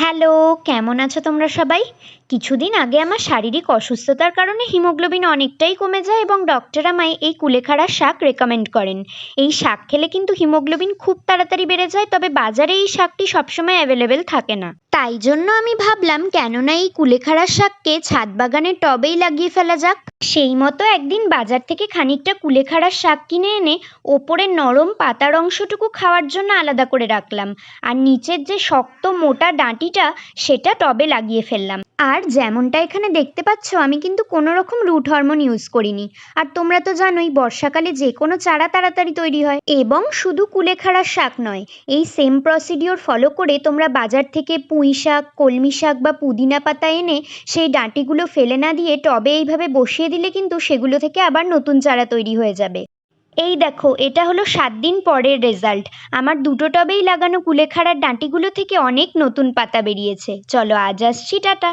Hello, কেমন আছো তোমরা সবাই? কিছুদিন আগে আমার শারীরিক অসুস্থতার কারণে হিমোগ্লোবিন অনেকটাই কমে যায় এবং ডক্টর আমায় এই কুলেখাড়া শাক রেকমেন্ড করেন। এই শাক খেলে কিন্তু হিমোগ্লোবিন খুব তাড়াতাড়ি বেড়ে যায়, তবে বাজারে এই শাকটি সবসময় অ্যাভেলেবেল থাকে না। তাই জন্য আমি ভাবলাম, কেননা এই কুলেখাড়ার শাককে ছাদ বাগানের টবেই লাগিয়ে ফেলা যাক। সেই মতো একদিন বাজার থেকে খানিকটা কুলেখাড়ার শাক কিনে এনে ওপরের নরম পাতার অংশটুকু খাওয়ার জন্য আলাদা করে রাখলাম আর নিচের যে শক্ত মোটা ডাঁটিটা, সেটা টবে লাগিয়ে ফেললাম। আর যেমনটা এখানে দেখতে পাচ্ছ, আমি কিন্তু কোনো রকম রুট হরমোন ইউজ করিনি। আর তোমরা তো জানোই, বর্ষাকালে যে কোনো চারা তাড়াতাড়ি তৈরি হয়। এবং শুধু কুলেখাড়ার শাক নয়, এই সেম প্রসিডিওর ফলো করে তোমরা বাজার থেকে পুঁই শাক কলমি শাক বা পুদিনা পাতা এনে সেই ডাঁটিগুলো ফেলে না দিয়ে টবে এইভাবে বসিয়ে দিলে কিন্তু সেগুলো থেকে আবার নতুন চারা তৈরি হয়ে যাবে। এই দেখো, এটা হলো সাত দিন পরের রেজাল্ট। আমার দুটো টবেই লাগানো কুলেখাড়ার ডাঁটিগুলো থেকে অনেক নতুন পাতা বেরিয়েছে। চলো আজ আসছি, টাটা।